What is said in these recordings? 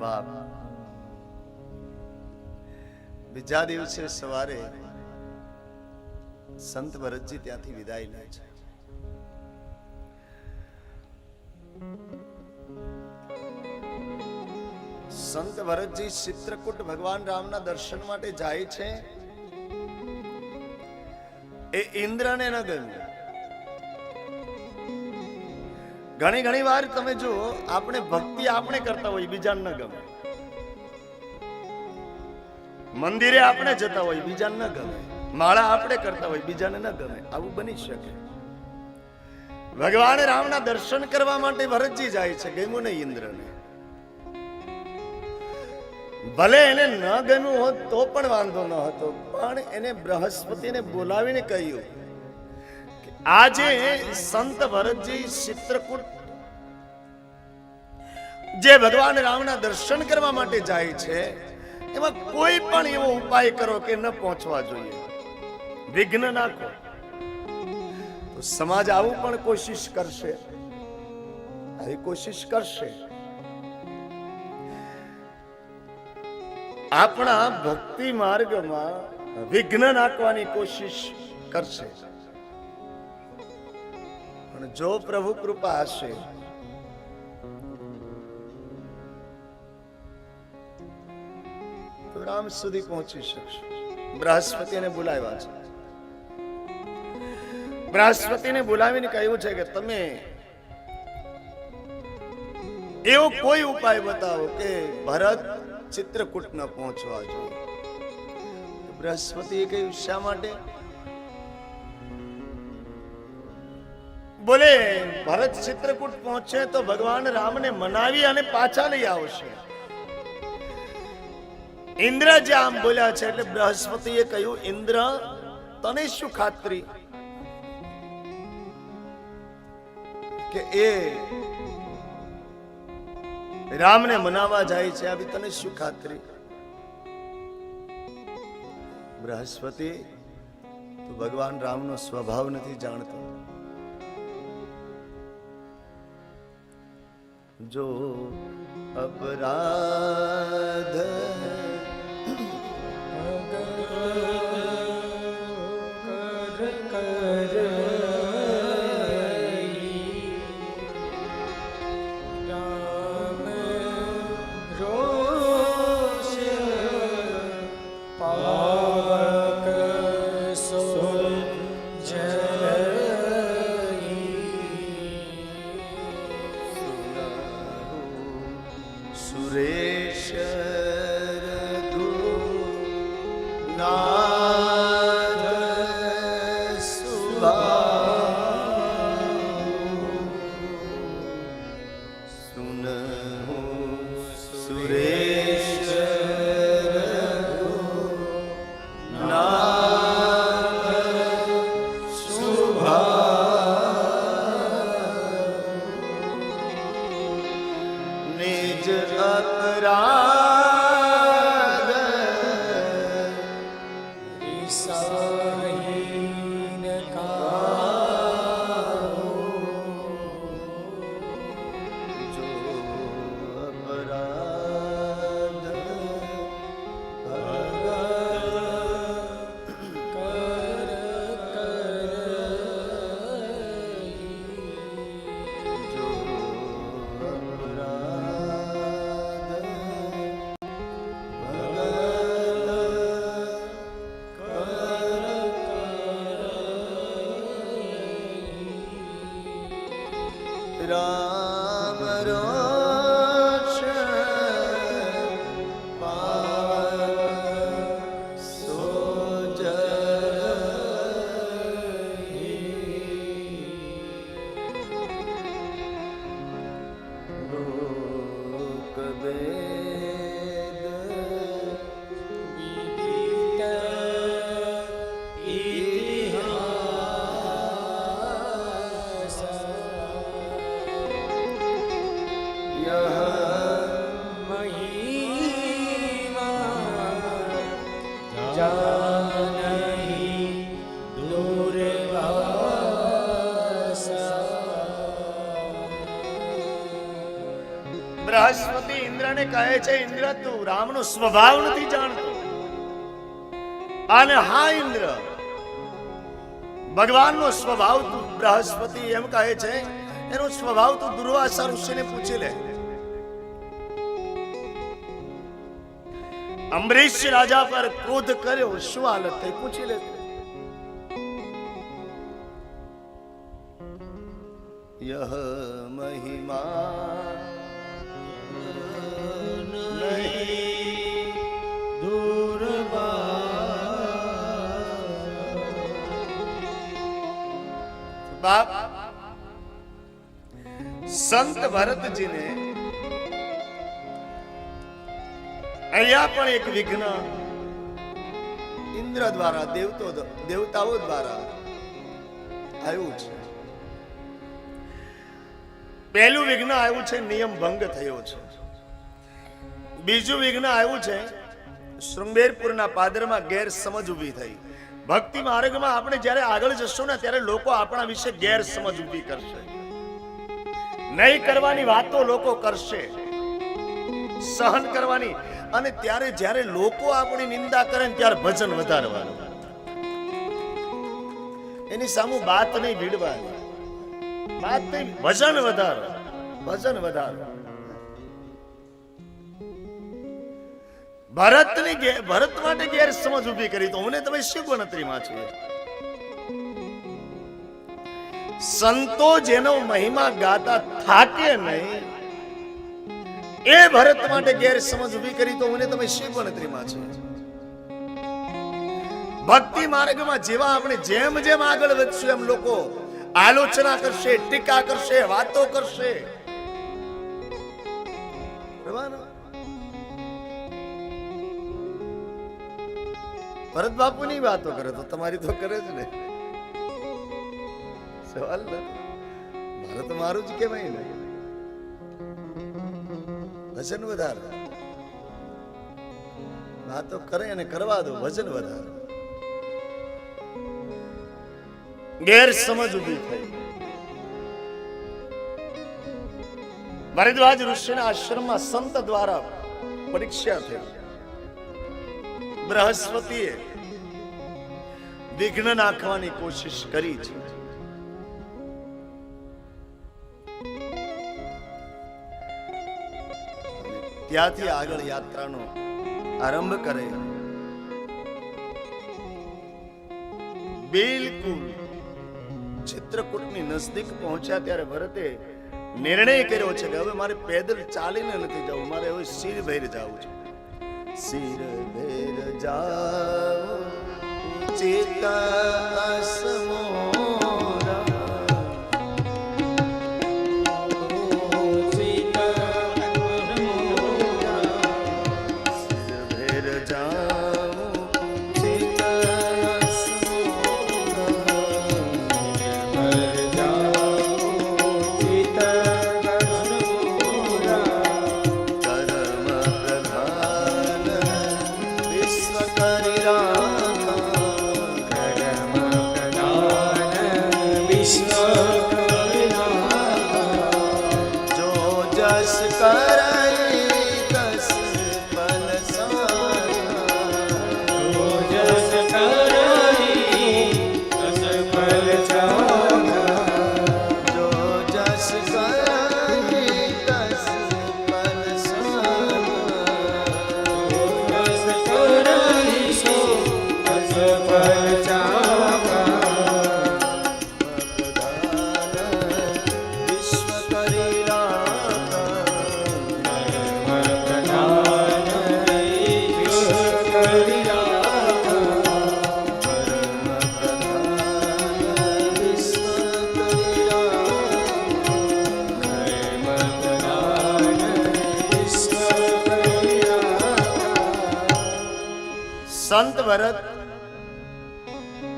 બાપ. બીજા દિવસે સવારે સંત ભરતજી ત્યાંથી વિદાય લે છે. સંત ભરતજી ચિત્રકૂટ ભગવાન રામના દર્શન માટે જાય છે. એ ઇન્દ્રને ન ગમ્યું. ઘણી ઘણી વાર તમે જુઓ, આપણે ભક્તિ આપણે કરતા હોય, બીજાને ન ગમે. મંદિરે આપણે જતા હોય, બીજાને ન ગમે. માળા આપણે કરતા હોય, બીજાને ન ગમે. આવું બની શકે. ભગવાન રામના દર્શન કરવા માટે ભરતજી જાય છે, ગમ્યું નહીં ઇન્દ્રને. ભલે એને ન ગમ્યું હોત તો પણ વાંધો ન હતો, પણ એને બૃહસ્પતિને બોલાવીને કહ્યું આજે સંત ભરતજી ચિત્રકૂટ, જે ભગવાન રામના દર્શન કરવા માટે જાય છે, એમાં કોઈ પણ એવો ઉપાય કરો કે ન પહોંચવા જોઈએ. વિઘ્ન નાખો તો સમાજ આવું પણ કોશિશ કરશે. આવી કોશિશ કરશે. આપણા ભક્તિ માર્ગમાં વિઘ્ન નાખવાની કોશિશ કરશે. જો પ્રભુ કૃપા હશે રામ સુધી પહોંચી શકશે. બૃહસ્પતિને બોલાવ્યા છે. બૃહસ્પતિને બોલાવીને કહ્યું છે કે તમે એવો કોઈ ઉપાય બતાવો કે ભરત ચિત્રકૂટ ન પહોંચવા જોઈએ. બૃહસ્પતિએ કહ્યું, શા માટે? બોલે, ભરત ચિત્રકૂટ પહોંચે તો ભગવાન રામને મનાવી અને પાછા લઈ આવશે. ઇન્દ્ર જે આમ બોલ્યા છે એટલે બૃહસ્પતિએ કહ્યું, ઇન્દ્ર, તને શું ખાતરી? કે એ રામને મનાવા જાય છે, આવી તને શું ખાતરી? બૃહસ્પતિ ભગવાન રામનો સ્વભાવ નથી જાણતો. જો અપરાધ લોક છે ઇન્દ્ર, તું રામનો સ્વભાવ નથી જાણતો. અને હા, ઇન્દ્ર, ભગવાનનો સ્વભાવ તું બૃહસ્પતિ એમ કહે છે, એનો સ્વભાવ તું દુર્વાસા ઋષિને પૂછી લે. અમરીશ રાજા પર ક્રોધ કર્યો, શું હાલત થઈ? પૂછી લે. યહ બાપ, સંત ભરતજીને અહીંયા પણ એક વિઘ્ન ઇન્દ્ર દ્વારા, દેવતો દેવતાઓ દ્વારા આવ્યું છે. પહેલું વિઘ્ન આવ્યું છે, નિયમ ભંગ થયો છે. બીજું વિઘ્ન આવ્યું છે, શૃંગેરપુરના પાદરમાં ગેરસમજ ઊભી થઈ. ભક્તિ માર્ગમાં આપણે જ્યારે આગળ જશું ને ત્યારે લોકો આપણા વિશે ગેરસમજ ઊભી કરશે. નહીં કરવાની વાતો લોકો કરશે. સહન કરવાની. અને ત્યારે જ્યારે લોકો આપણી નિંદા કરે ને ત્યારે ભજન વધારવાનું. એની સામુ વાત નહીં ભીડવાની વાત નહીં ભજન વધારો. ભજન વધારો. ભરતની ભરત માટે ગેરસમજ ઊભી કરી, તો હું તમે શું ગણતરીમાં છીએ સંતો જેનો મહિમા ગાતા થાકે નહીં, એ ભરત માટે ગેરસમજ ઊભી કરી, તો હું તમે શું ગણતરીમાં છે? ભક્તિ માર્ગમાં જેવા આપણે જેમ જેમ આગળ વધશું, એમ લોકો આલોચના કરશે, ટીકા કરશે, વાતો કરશે. બરાબર? ભરત બાપુની વાતો કરે તો તમારી તો કરે જ ને. સવાલ મારે તો મારું જ કેવાય ને. વજન વધારે. વાતો કરે અને કરવા દો, વજન વધારે. ગેરસમજ ઊભી થઈ. ભરદ્વાજ ઋષિના આશ્રમમાં સંત દ્વારા પરીક્ષા થઈ. બૃહસ્પતિએ વિઘ્ન નાખવાની કોશિશ કરી છે. ત્યાંથી આગળ યાત્રાનો આરંભ કરે. બિલકુલ ચિત્રકૂટની નજદીક પહોંચ્યા ત્યારે ભરતે નિર્ણય કર્યો છે કે હવે મારે પેદલ ચાલીને નથી જવું, મારે હવે શિર ભેર જવું છે. શિર ભેર જાઓ ચેતા સમોરા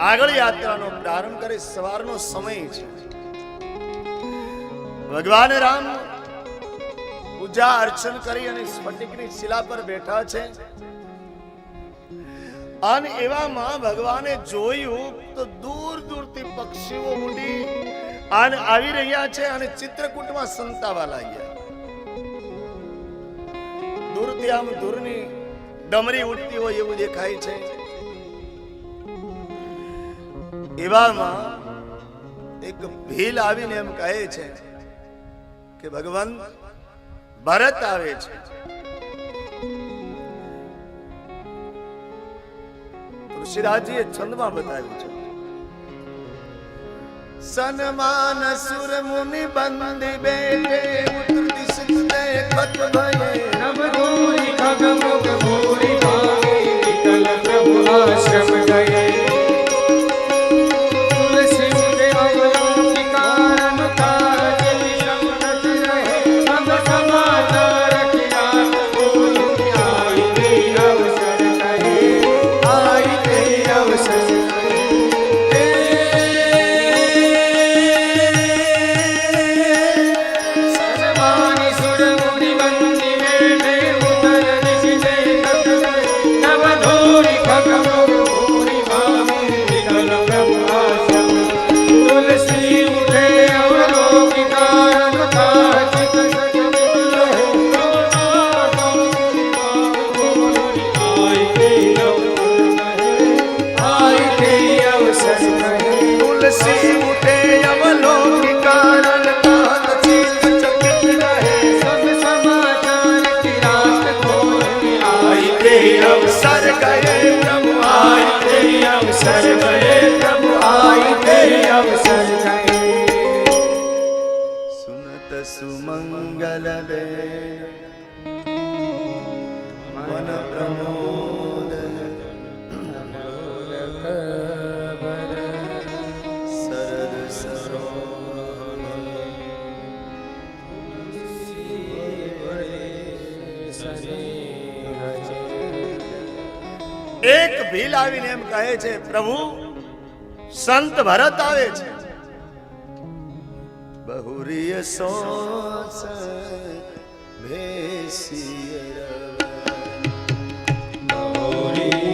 આગળ યાત્રાનો પ્રારંભ કરે સવારનો સમય છે. ભગવાન રામ પૂજા અર્ચન કરી અને સ્ફટિકની શિલા પર બેઠા છે. અને એવામાં ભગવાને જોયું તો દૂર દૂરથી પક્ષીઓ ઉડી અને આવી રહ્યા છે અને ચિત્રકૂટમાં સંતાવા લાગ્યા. દૂરથી આમ દૂરની ડમરી ઉડતી હોય એવું દેખાય છે. એવામાં એક ભીલ આવીને એમ કહે છે કે ભગવાન ભરત આવે છે. તુલસીદાસજીએ છંદમાં બતાવ્યું છે. સન્માન સુર મુનિ બંદી બેઠે ભયે. નવધૂરી ખગમુગ ભૂરી ભાવે વિઠ્ઠલ પ્રભુ આશ્રમ ગયે તે અવસર ગયે પ્રભુ આય તે અવસર ગયે પ્રભુ આય તે અવસર ગયે સુનત સુમંગલ બે મન પ્રમોદ ભીલ આવીને એમ કહે છે પ્રભુ સંત ભરત આવે છે. બહુરીય સોસ ભેસિય બહુરીય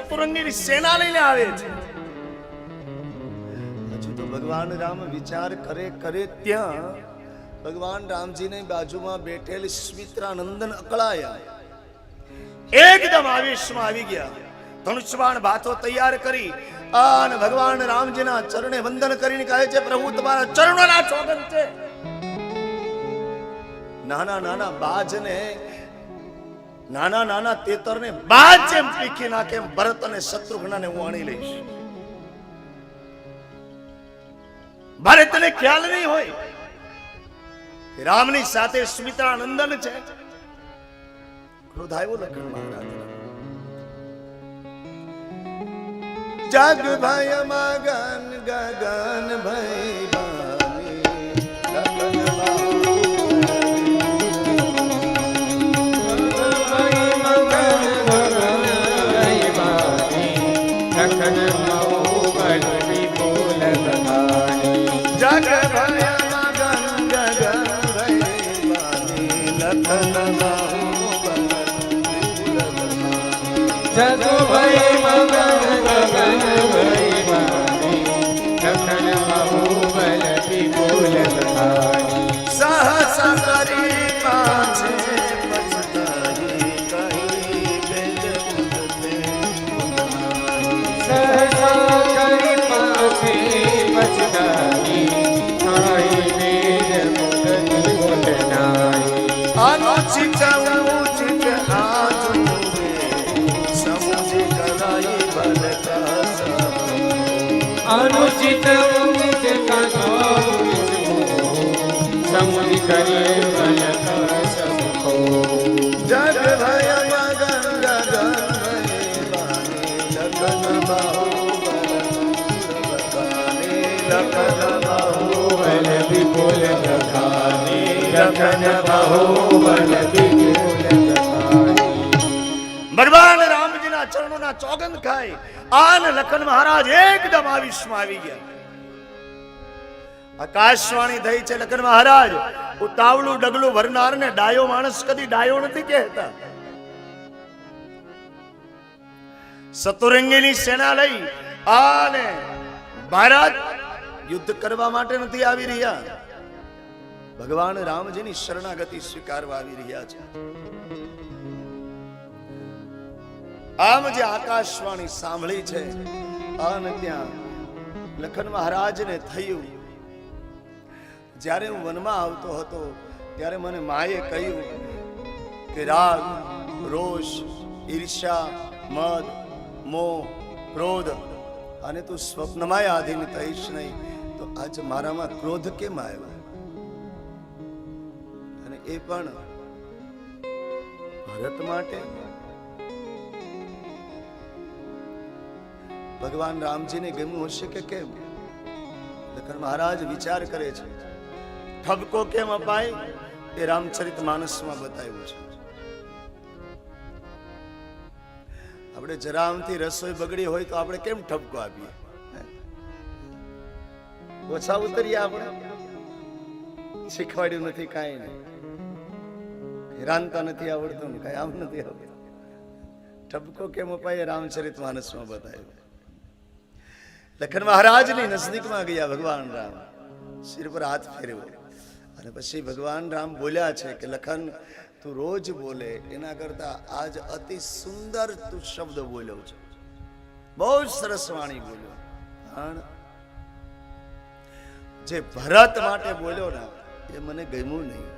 સતુરંગની સેના લઈને આવે છે હજુ તો ભગવાન રામ વિચાર કરે કરે ત્યાં ભગવાન રામજીની બાજુમાં બેઠેલ સ્મિત્રાનંદન અકળાયા એકદમ આવેશમાં આવી ગયા ધનુષ્યબાણ ભાથો તૈયાર કરી અને ભગવાન રામજીના ચરણે વંદન કરીને કહે છે પ્રભુ તમારા ચરણોના ચોગન છે નાના નાના બાજને નાના નાના તેતરને બાજ જેમ પીખી નાખે એમ ભરત અને શત્રુઘ્નને હું આણી લઈશ. ભરતને ખ્યાલ નહીં હોય રામની સાથે સ્મિત્રા નંદન છે. ક્રોધાયો લખણ મહારાજ. જગ ભય મગન ગગન ભય વિપુલ વિપુલ બખાની ભગવાન રામજીના ચોગંદ ખાય આન લખન મહારાજ એકદમ આવિષ્માં આવી ગયા. આકાશવાણી થઈ છે લખન મહારાજ. ઉતાવળું ડગલું ભરનાર ને ડાયો માણસ કદી ડાયો નથી કહેતા. સતુરંગીની સેના લઈ આને ભારત યુદ્ધ કરવા માટે નથી આવી રહ્યા. ભગવાન રામજીની શરણાગતિ સ્વીકારવા આવી રહ્યા છે. આમ જે આકાશવાણી સાંભળી છે અને ત્યાં લખન મહારાજને થયું. જ્યારે હું વનમાં આવતો હતો, ત્યારે મને માએ કહ્યું કે રાગ, રોષ ઈર્ષા મદ, મોહ, ક્રોધ અને તું સ્વપ્નમાંય આધીન થઈશ નહીં, તો આજે મારામાં ક્રોધ કેમ આવ્યો? એ પણ ભરત માટે? ભગવાન રામજીને ગમ્યું હશે કે કેમ? મહારાજ વિચાર કરે છે. ઠપકો કેમ અપાય? એ રામચરિત માનસમાં બતાવ્યું છે. આપણે જરામથી રસોઈ બગડી હોય તો આપણે કેમ ઠપકો આપીએ? ઓછા ઉતરીએ આપણે? શીખવાડ્યું નથી કાંઈ નહીં. રાંધતા નથી આવડતું ને, કાંઈ આમ નથી આવડતું. ઠપકો કેમ અપાય? રામચરિત માનસમાં બતાવ્યું. લખન મહારાજની નજદીકમાં ગયા ભગવાન રામ. શિર પર હાથ ફેરવ્યો. અને પછી ભગવાન રામ બોલ્યા છે કે, લખન, તું રોજ બોલે, એના કરતા આજ અતિ સુંદર તું શબ્દ બોલ્યો છે. બહુ સરસ વાણી બોલ્યો. પણ જે ભરત માટે બોલ્યો ને, એ મને ગમ્યું નહીં.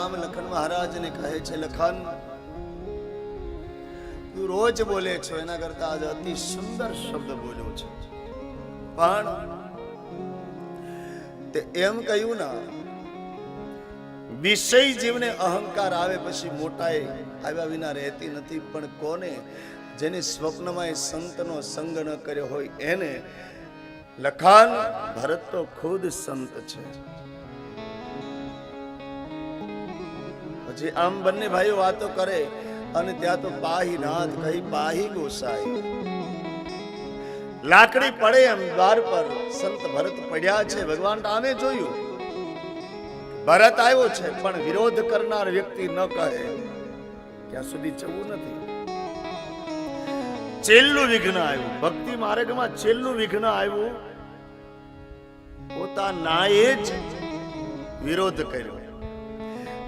રામ લખન મહારાજને કહે છે, લખન, તું રોજ બોલે છો. એના કરતા આજે અતિ સુંદર શબ્દ બોલ્યો છે. પણ તે એમ કહ્યું ના, વિષય જીવને અહંકાર આવે પછી મોટાએ આવ્યા વિના રહેતી નથી, પણ કોને જેને સ્વપ્નમાં એ સંતનો સંગ ન કર્યો હોય એને લખાન ભરત તો ખુદ સંત છે. પછી આમ બંને ભાઈઓ વાતો કરે અને ત્યાં તો પાહી નાથ કહી પાહી ગોસાઈ. લાકડી પડે એમ દ્વાર પર. સંત ભરત પડ્યા છે. ભગવાન રામે જોયું. ભરત આવ્યો છે, પણ વિરોધ કરનાર વ્યક્તિ ન કહે. ત્યાં સુધી જવું નથી. છેલ્લું વિઘ્ન આવ્યું. ભક્તિ માર્ગમાં છેલ્લું વિઘ્ન આવ્યું. પોતાનાએ જ વિરોધ કર્યો.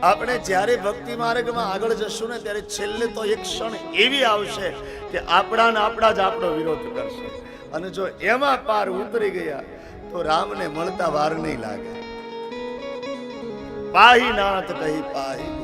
આપણે જ્યારે ભક્તિ માર્ગમાં આગળ જશું ને ત્યારે છેલ્લે તો એક ક્ષણ એવી આવશે કે આપણા ને આપણા જ આપણો વિરોધ કરશે. અને જો એમાં પાર ઉતરી ગયા, તો રામને મળતા વાર નહીં લાગે. પાહી નાથ કહી પાહી.